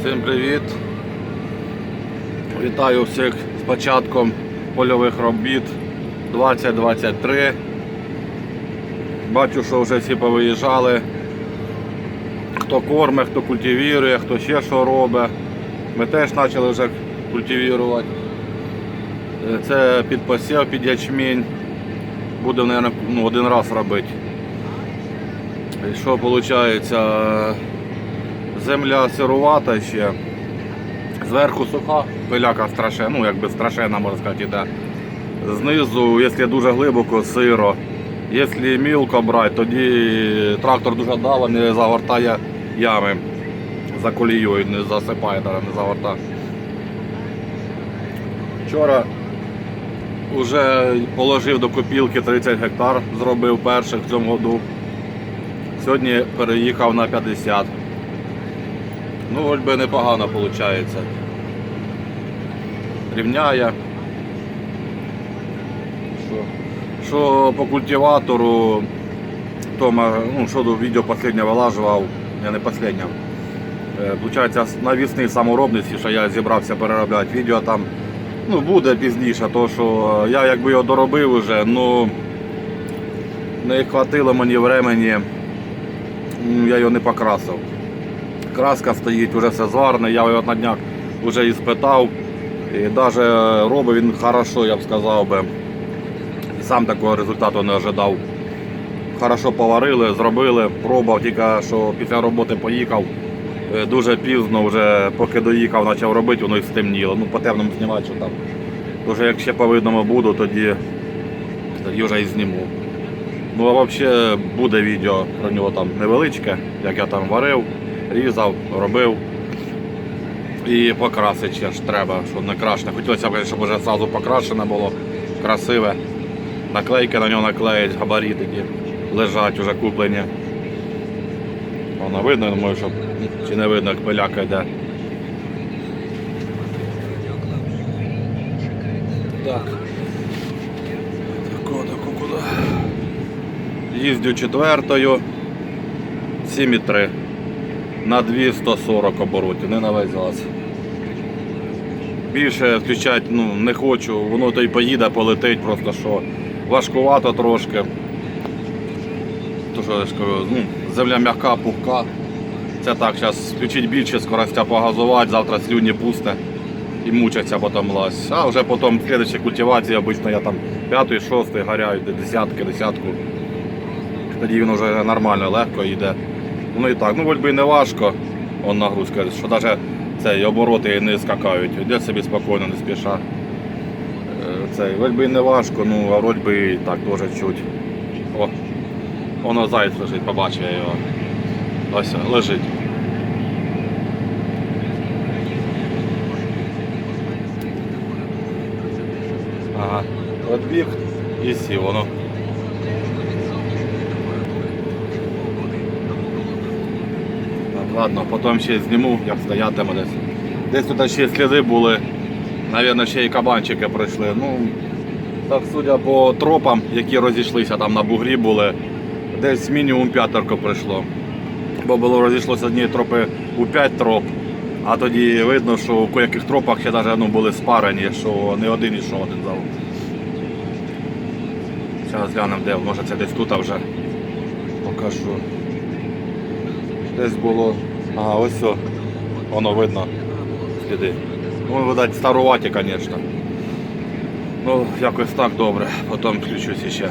Всім привіт! Вітаю всіх з початком польових робіт 2023. Бачу, що вже всі повиїжджали. Хто корме, хто культивірує, хто ще що робить. Ми теж почали вже культивірувати. Е, Це під посів, під ячмінь. Будемо, мабуть, ну, один раз робити. І що виходить? Земля сирувата ще. Зверху суха, пиляка страшена, ну якби страшена, можна сказати, іде. Знизу, якщо дуже глибоко, сиро. Якщо мілко брати, тоді трактор дуже дало, не загортає ями за колією, не засипає, не загортає. Вчора вже положив до копілки 30 гектар, зробив перших в цьому году. Сьогодні переїхав на 50. Ну, хоч би непогано виходить. Рівняє. Що, що по культиватору, то ну, що до відео останнє вилажував, я не останнє. Е, Получається, навісний саморобний, що я зібрався переробляти відео там. Ну, буде пізніше, то що я якби його доробив вже, ну не хватило мені времени, я його не покрасив. Краска стоїть, вже все зварне, я його на днях вже і спитав. І навіть робить він хорошо, я б сказав би. І сам такого результату не ожидав. Хорошо поварили, зробили, пробував, тільки що після роботи поїхав. Е, Дуже пізно, вже поки доїхав, почав робити, воно і стемніло. Ну, по темному знімати, що там. Тож як ще по видному буду, тоді, тоді вже і зніму. Ну а взагалі буде відео про нього там невеличке, як я там варив, різав, робив. І покрасити ще ж треба, щоб не крашене. Хотілося б, щоб вже одразу покрашене було, красиве. Наклейки на нього наклеїть, габарити ті лежать вже куплені. Воно видно, я думаю, що чи не видно, як пиляка йде. Так. Тако, тако, куди? Їздю четвертою. 7,3 на 240 оборотів, не на весь газ. Більше включати ну, не хочу, воно то й поїде, полетить, просто що важкувато трошки. То що я ж кажу, ну, земля м'яка, пухка. Це так, зараз включить більше скоростя погазувати, завтра слюні пусте і мучаться потім лазь. А вже потім в слідчій культивації обично я там п'ятий, шостий гаряю, десятки, десятку. Тоді він вже нормально, легко йде. Ну і так, ну вроді би і не важко, он нагрузка, що навіть цей обороти не скакають, йде собі спокійно, не спіша. Е, Цей, вроді би не важко, ну а вроді би і так теж чуть. О, воно заяць лежить, побачив я його. Ось лежить. Ага, відбіг і сів воно. Ладно, потім ще зніму, як стоятиме десь. Десь тут ще сліди були. Навірно, ще й кабанчики пройшли. Ну, так, судя по тропам, які розійшлися там на бугрі були, десь мінімум п'ятерко прийшло. Бо було розійшлося однієї тропи у 5 троп, а тоді видно, що у деяких тропах ще навіть, ну, були спарені, що не один ішов один зал. Зараз глянемо, де, може це десь тут вже покажу. Десь було. Ага, ось все. Воно видно сліди. Ну, видать, старуваті, звісно. Ну, якось так добре. Потім включусь ще.